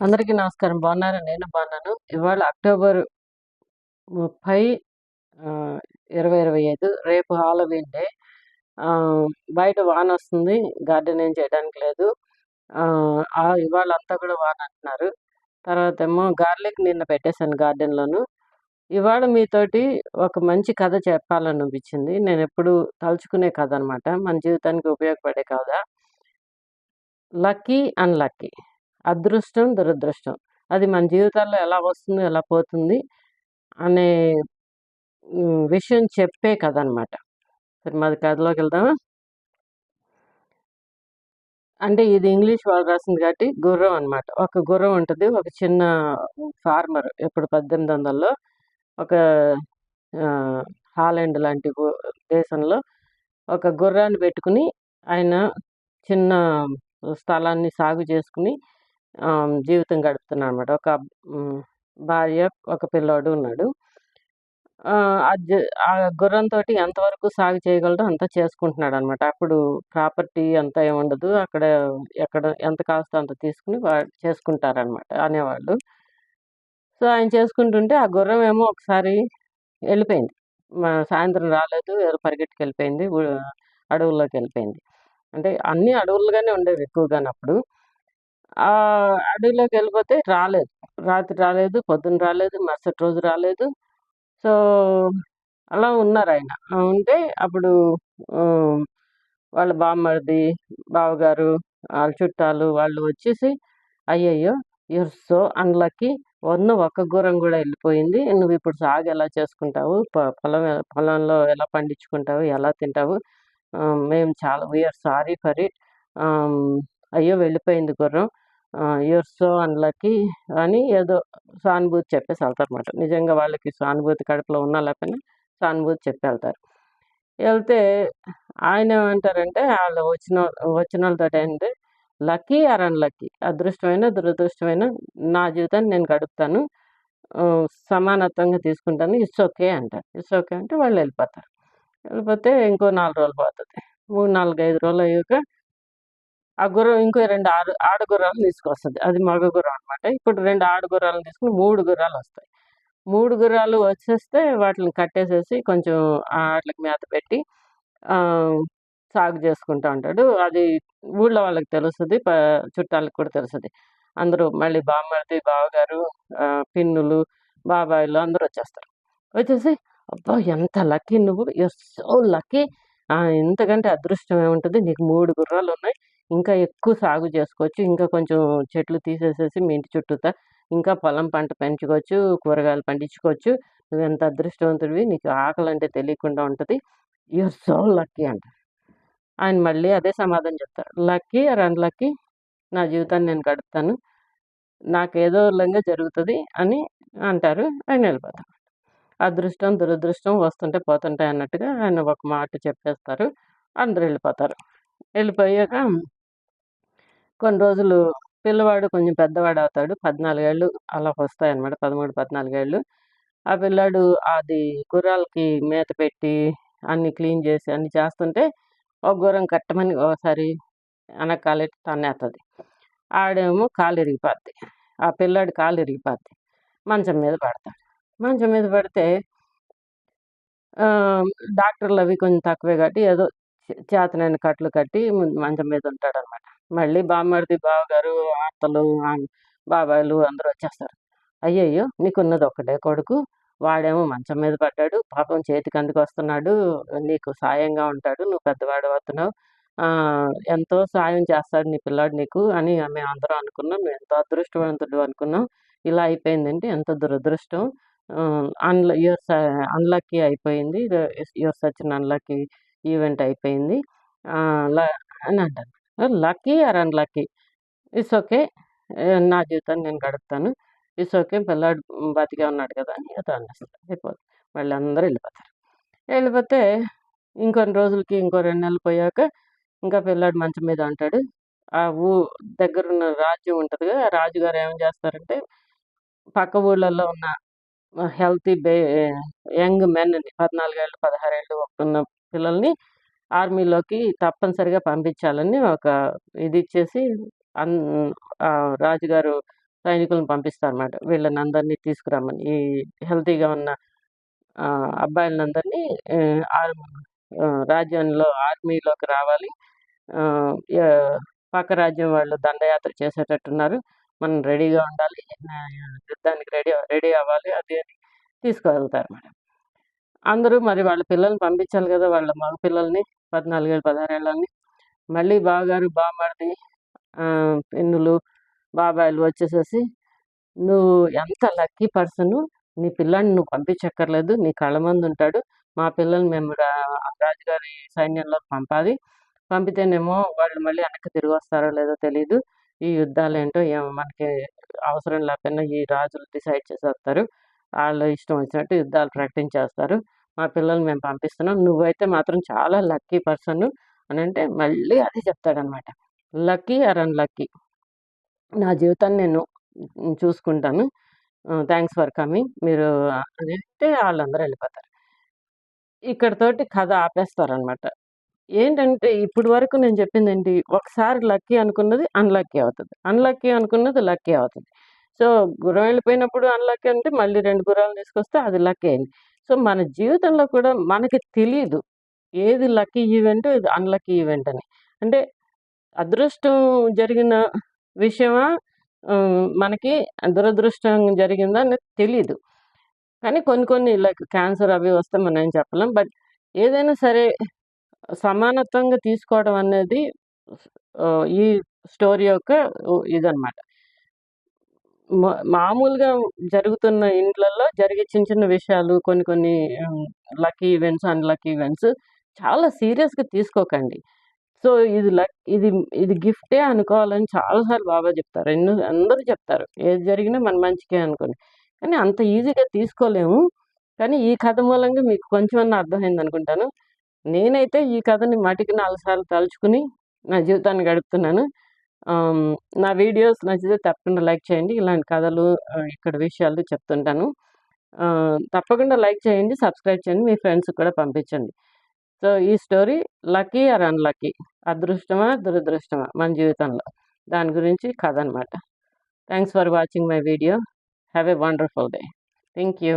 అందరికీ నమస్కారం. బాగున్నారా? నేను బాగున్నాను. ఇవాళ అక్టోబర్ ముప్పై ఇరవై ఇరవై ఐదు రేపు హాలోవీన్ డే. బయట బయట వానొస్తుంది. గార్డెన్ ఏం చేయడానికి లేదు. ఇవాళ అంతా కూడా వాన అంటున్నారు. తర్వాత ఏమో గార్లిక్ నిన్న పెట్టేశాను గార్డెన్‌లోను. ఇవాళ మీతోటి ఒక మంచి కథ చెప్పాలనిపించింది నేను ఎప్పుడు తలుచుకునే కథ అనమాట. మన జీవితానికి ఉపయోగపడే కథ. లక్కీ, అండ్ లక్కీ అదృష్టం, దురదృష్టం. అది మన జీవితాల్లో ఎలా వస్తుంది, ఎలా పోతుంది అనే విషయం చెప్పే కథనమాట. సరే మరి కథలోకెళ్దామా? అంటే ఇది ఇంగ్లీష్ వాళ్ళు రాసింది కాబట్టి గుర్రం అనమాట. ఒక గుర్రం ఉంటుంది ఒక చిన్న ఫార్మర్ ఇప్పుడు 1800లో ఒక హాలెండ్ లాంటి దేశంలో ఒక గుర్రాన్ని పెట్టుకొని ఆయన చిన్న స్థలాన్ని సాగు చేసుకుని జీవితం గడుపుతున్నాను అనమాట ఒక భార్య, ఒక పిల్లోడు ఉన్నాడు. ఆ గుర్రంతోటి ఎంతవరకు సాగు చేయగలడో అంతా చేసుకుంటున్నాడనమాట. అప్పుడు ప్రాపర్టీ అంతా ఏముండదు. అక్కడ ఎక్కడ ఎంత కావాల్సో అంత తీసుకొని వా చేసుకుంటారనమాట అనేవాళ్ళు. సో, ఆయన చేసుకుంటుంటే ఆ గుర్రం ఏమో ఒకసారి వెళ్ళిపోయింది సాయంత్రం రాలేదు. ఏదో పరిగెట్టుకెళ్ళిపోయింది. అడవుల్లోకి అడవుల్లోకెళ్ళిపోయింది. అంటే అన్నీ అడవులుగానే ఉండేవి ఎక్కువగానప్పుడు. అడవిలోకి వెళ్ళిపోతే రాలేదు. రాత్రి రాలేదు, పొద్దున రాలేదు, మరుసటి రోజు రాలేదు. సో, అలా ఉన్నారు ఆయన ఉంటే అప్పుడు వాళ్ళ బామ్మర్ది, బావగారు, వాళ్ళ చుట్టాలు వాళ్ళు వచ్చేసి, "అయ్యయ్యో! You're so unlucky. ఉన్న ఒక్క గురంగా వెళ్ళిపోయింది నువ్వు ఇప్పుడు సాగు ఎలా చేసుకుంటావు? పొలం పొలంలో ఎలా పండించుకుంటావు? ఎలా తింటావు? మేము చాలా వీఆర్ సారీ ఫర్ ఇట్. అయ్యో! వెళ్ళిపోయింది గుర్రం. యువర్ యూర్ సో అన్‌లక్కీ" అని ఏదో సానుభూతి చెప్పేసి వెళ్తారనమాట నిజంగా వాళ్ళకి సానుభూతి కడుపులో ఉన్నా లేకపోయినా సానుభూతి చెప్పి వెళ్తారు వెళ్తే ఆయన ఆయనేమంటారంటే వాళ్ళు వచ్చిన వచ్చిన వాళ్ళతో ఏంటంటే "లక్కీ ఆర్ అన్‌లక్కీ. అదృష్టమైన, దురదృష్టమైన నా జీవితాన్ని నేను గడుపుతాను. సమానత్వంగా తీసుకుంటాను. ఇట్స్ ఓకే" అంటారు. ఇట్స్ ఓకే అంటే వాళ్ళు వెళ్ళిపోతారు వెళ్ళిపోతే ఇంకో నాలుగు రోజులు పోతుంది మూడు నాలుగు ఐదు రోజులు అయ్యాక ఆ గుర్రం ఇంకో రెండు ఆడు ఆడ గుర్రాలు తీసుకొస్తుంది అది మగ గుర్రం అనమాట. ఇప్పుడు రెండు ఆడ గుర్రాలను తీసుకొని 3 గుర్రాలొస్తాయి. 3 గుర్రాలు వచ్చేస్తే వాటిని కట్టేసేసి కొంచెం వాటికి మేత పెట్టి సాగు చేసుకుంటా ఉంటాడు. అది ఊళ్ళో వాళ్ళకి తెలుస్తుంది ప చుట్టాలకు కూడా తెలుస్తుంది అందరూ మళ్ళీ బామ్మర్ది, బావగారు, పిన్నులు, బాబాయిలు అందరూ వచ్చేస్తారు. వచ్చేసి, "అబ్బా! ఎంత లక్కీ నువ్వు. Yes so lucky. ఎంతకంటే ఇంతకంటే అదృష్టం ఏముంటుంది నీకు 3 గుర్రాలున్నాయి. ఇంకా ఎక్కువ సాగు చేసుకోవచ్చు. ఇంకా కొంచెం చెట్లు తీసేసేసి మీ ఇంటి చుట్టూతా ఇంకా పొలం పంట పెంచుకోవచ్చు. కూరగాయలు పండించుకోవచ్చు. నువ్వు ఎంత అదృష్టవంతుడివి. నీకు ఆకలి అంటే తెలియకుండా ఉంటుంది యూర్ సో లక్కీ" అంటారు. ఆయన మళ్ళీ అదే సమాధానం చెప్తారు. "లక్కీ ఆర్ అన్‌లక్కీ నా జీవితాన్ని నేను గడుపుతాను. నాకేదో విధంగా జరుగుతుంది అని అంటారు. ఆయన ఆయనెళ్ళిపోతారు. అదృష్టం, దురదృష్టం వస్తుంటే పోతుంటాయి అన్నట్టుగా ఆయన ఒక మాట చెప్పేస్తారు. అందరు వెళ్ళిపోతారు వెళ్ళిపోయాక కొన్ని రోజులు పిల్లవాడు కొంచెం పెద్దవాడవుతాడు. 14 ఏళ్ళు అలా వస్తాయన్నమాట. పదమూడు పద్నాలుగేళ్ళు ఆ పిల్లాడు అది గుర్రాలకి మేత పెట్టి, అన్ని క్లీన్ చేసి అన్ని చేస్తుంటే, ఒక గుర్రం కట్టమని ఒకసారి అనకాలెట్టి తన్నేస్తుంది ఆడేమో కాలు ఇరిగిపోద్ది ఆ పిల్లాడు కాలు ఇరిగిపోద్ది మంచం మీద పడతాడు. మంచం మీద పడితే డాక్టర్లు అవి కొంచెం తక్కువే కాబట్టి ఏదో చే చేతనైన కట్లు కట్టి మంచం మీద ఉంటాడనమాట. మళ్ళీ బామ్మర్ది, బావగారు, అత్తలు, బాబాయిలు అందరూ వచ్చేస్తారు. "అయ్యయ్యో! నీకున్నది ఒక్కడే కొడుకు. వాడేమో మంచం మీద పడ్డాడు. పాపం చేతికి అందుకొస్తున్నాడు. నీకు సాయంగా ఉంటాడు. నువ్వు పెద్దవాడు వస్తున్నావు ఎంతో సాయం చేస్తాడు నీ పిల్లాడు నీకు" అని మేము అందరం అనుకున్నాం. మేము ఎంతో అదృష్టవంతుడు అనుకున్నాం. ఇలా అయిపోయిందంటే ఎంత దురదృష్టం. అన్‌ల యువర్ స అన్‌లక్కీ అయిపోయింది. యువర్ యూఆర్ అన్‌లక్కీ ఈవెంట్ అయిపోయింది. అలా అని అంటారు. Lucky or unlucky it's okay. నా జీవితాన్ని నేను గడుపుతాను. It's okay. పిల్లాడు బతికే ఉన్నాడు కదా! అని ఏదో అనేస్తారు. అయిపోద్ది. మళ్ళీ అందరూ వెళ్ళిపోతారు వెళ్ళిపోతే ఇంకొన్ని రోజులకి ఇంకో రెండు నెలలు పోయాక ఇంకా పిల్లాడు మంచం మీద ఉంటాడు. ఆ ఊ దగ్గరున్న రాజ్యం ఉంటదిగా, ఆ రాజుగారు ఏం చేస్తారంటే, పక్క ఊళ్ళల్లో ఉన్న హెల్తీ బే యంగ్ మెన్‌ని 14 ఏళ్ళు, 16 ఏళ్ళు ఉన్న పిల్లల్ని ఆర్మీలోకి తప్పనిసరిగా పంపించాలని ఒక ఇది ఇచ్చేసి అన్ రాజుగారు సైనికులను పంపిస్తారన్నమాట. వీళ్ళని అందరినీ తీసుకురమ్మని. ఈ హెల్తీగా ఉన్న అబ్బాయిలందరినీ ఆర్మీ రాజ్యంలో ఆర్మీలోకి రావాలి. పక్క రాజ్యం వాళ్ళు దండయాత్ర చేసేటట్టున్నారు. మనం రెడీగా ఉండాలి. యుద్ధానికి రెడీ రెడీ అవ్వాలి. అది అని తీసుకువెళ్తారు మేడం అందరూ మరి వాళ్ళ పిల్లల్ని పంపించాలి కదా వాళ్ళ మగ పిల్లల్ని పద్నాలుగేళ్ళు పదహారేళ్ళని. మళ్ళీ బాగారు బామర్ది పెన్నులు పిన్నులు బాబాయిలు వచ్చేసేసి నువ్వు ఎంత లక్కీ పర్సన్ నీ పిల్లాడిని నువ్వు పంపించక్కర్లేదు నీ కళ్ళ ముందు ఉంటాడు. మా పిల్లల్ని మేము రాజుగారి సైన్యంలో పంపాలి. పంపితేనేమో వాళ్ళు మళ్ళీ వెనక్కి తిరిగి వస్తారో లేదో తెలియదు ఈ యుద్ధాలు ఏంటో ఏమో మనకి అవసరం లేకపోయినా ఈ రాజులు డిసైడ్ చేసేస్తారు వాళ్ళు ఇష్టం వచ్చినట్టు యుద్ధాలు ప్రకటించేస్తారు. మా పిల్లల్ని మేము పంపిస్తున్నాం. నువ్వైతే మాత్రం చాలా లక్కీ పర్సన్ అని అంటే మళ్ళీ అది చెప్తాడనమాట. Lucky or unlucky. నా జీవితాన్ని నేను చూసుకుంటాను. Thanks for coming. మీరు అని అంటే వాళ్ళందరూ వెళ్ళిపోతారు. ఇక్కడతోటి కథ ఆపేస్తారనమాట. ఏంటంటే ఇప్పుడు వరకు నేను చెప్పింది ఏంటి? ఒకసారి లక్కీ అనుకున్నది అన్లక్కీ అవుతుంది. అన్లక్కీ అనుకున్నది లక్కీ అవుతుంది. సో గుర్రం వెళ్ళిపోయినప్పుడు అన్లక్ అంటే మళ్ళీ రెండు గుర్రాలు తీసుకొస్తే అది లక్ అయింది. సో మన జీవితంలో కూడా మనకి తెలియదు ఏది లక్కీ ఈవెంట్ ఇది అన్లక్కీ ఈవెంట్ అని. అంటే అదృష్టం జరిగిన విషయమా మనకి దురదృష్టం జరిగిందా అనేది తెలియదు కానీ కొన్ని కొన్ని లైక్ క్యాన్సర్ అవి వస్తే మనం ఏం చెప్పలేం. బట్ ఏదైనా సరే సమానత్వంగా తీసుకోవడం అనేది ఈ స్టోరీ యొక్క ఇదనమాట మా- మామూలుగా జరుగుతున్న ఇండ్లలో జరిగే చిన్న చిన్న విషయాలు కొన్ని కొన్ని లక్కీ ఈవెంట్స్ అన్లక్కీ ఈవెంట్స్ చాలా సీరియస్గా తీసుకోకండి. సో ఇది లక్ ఇది ఇది గిఫ్టే అనుకోవాలని చాలాసార్లు బాబా చెప్తారు. ఎన్నో అందరూ చెప్తారు. ఏది జరిగినా మన మంచికే అనుకోని కానీ అంత ఈజీగా తీసుకోలేము. కానీ ఈ కథ మూలంగా మీకు కొంచెమన్నా అర్థమైంది అనుకుంటాను. నేనైతే ఈ కథని మటికి నాలుగు సార్లు తలుచుకుని నా జీవితాన్ని గడుపుతున్నాను. నా వీడియోస్ నచ్చితే తప్పకుండా లైక్ చేయండి. ఇలాంటి కథలు ఇక్కడ విషయాలు చెప్తుంటాను. తప్పకుండా లైక్ చేయండి సబ్స్క్రైబ్ చేయండి మీ ఫ్రెండ్స్కి కూడా పంపించండి. సో ఈ స్టోరీ లక్కీ ఆర్ అన్లక్కీ? అదృష్టమా దురదృష్టమా మన జీవితంలో? దాని గురించి కథ అనమాట thanks for watching my video. Have a wonderful day. Thank you